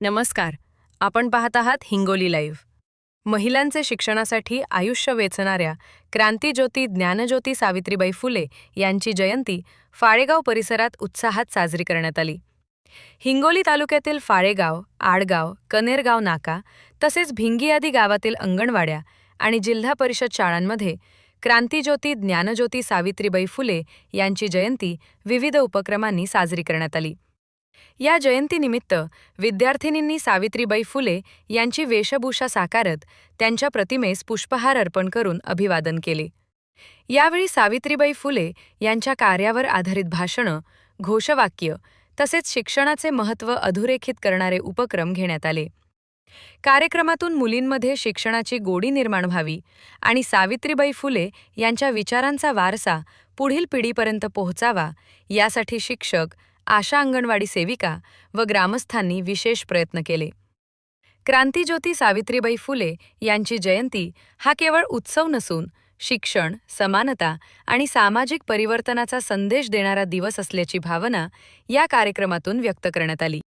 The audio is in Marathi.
नमस्कार. आपण पाहत आहात हिंगोली लाईव्ह. महिलांचे शिक्षणासाठी आयुष्य वेचणाऱ्या क्रांतीज्योती ज्ञानज्योती सावित्रीबाई फुले यांची जयंती फाळेगाव परिसरात उत्साहात साजरी करण्यात आली. हिंगोली तालुक्यातील फाळेगाव आडगाव कनेरगाव नाका तसेच भिंगी आदी गावातील अंगणवाड्या आणि जिल्हा परिषद शाळांमध्ये क्रांतीज्योती ज्ञानज्योती सावित्रीबाई फुले यांची जयंती विविध उपक्रमांनी साजरी करण्यात आली. या जयंतीनिमित्त विद्यार्थिनींनी सावित्रीबाई फुले यांची वेशभूषा साकारत त्यांच्या प्रतिमेस पुष्पहार अर्पण करून अभिवादन केले. यावेळी सावित्रीबाई फुले यांच्या कार्यावर आधारित भाषणं घोषवाक्य तसेच शिक्षणाचे महत्त्व अधोरेखित करणारे उपक्रम घेण्यात आले. कार्यक्रमातून मुलींमध्ये शिक्षणाची गोडी निर्माण व्हावी आणि सावित्रीबाई फुले यांच्या विचारांचा वारसा पुढील पिढीपर्यंत पोहोचावा यासाठी शिक्षक आशा अंगणवाडी सेविका व ग्रामस्थांनी विशेष प्रयत्न केले. क्रांतीज्योती सावित्रीबाई फुले यांची जयंती हा केवळ उत्सव नसून शिक्षण समानता आणि सामाजिक परिवर्तनाचा संदेश देणारा दिवस असल्याची भावना या कार्यक्रमातून व्यक्त करण्यात आली.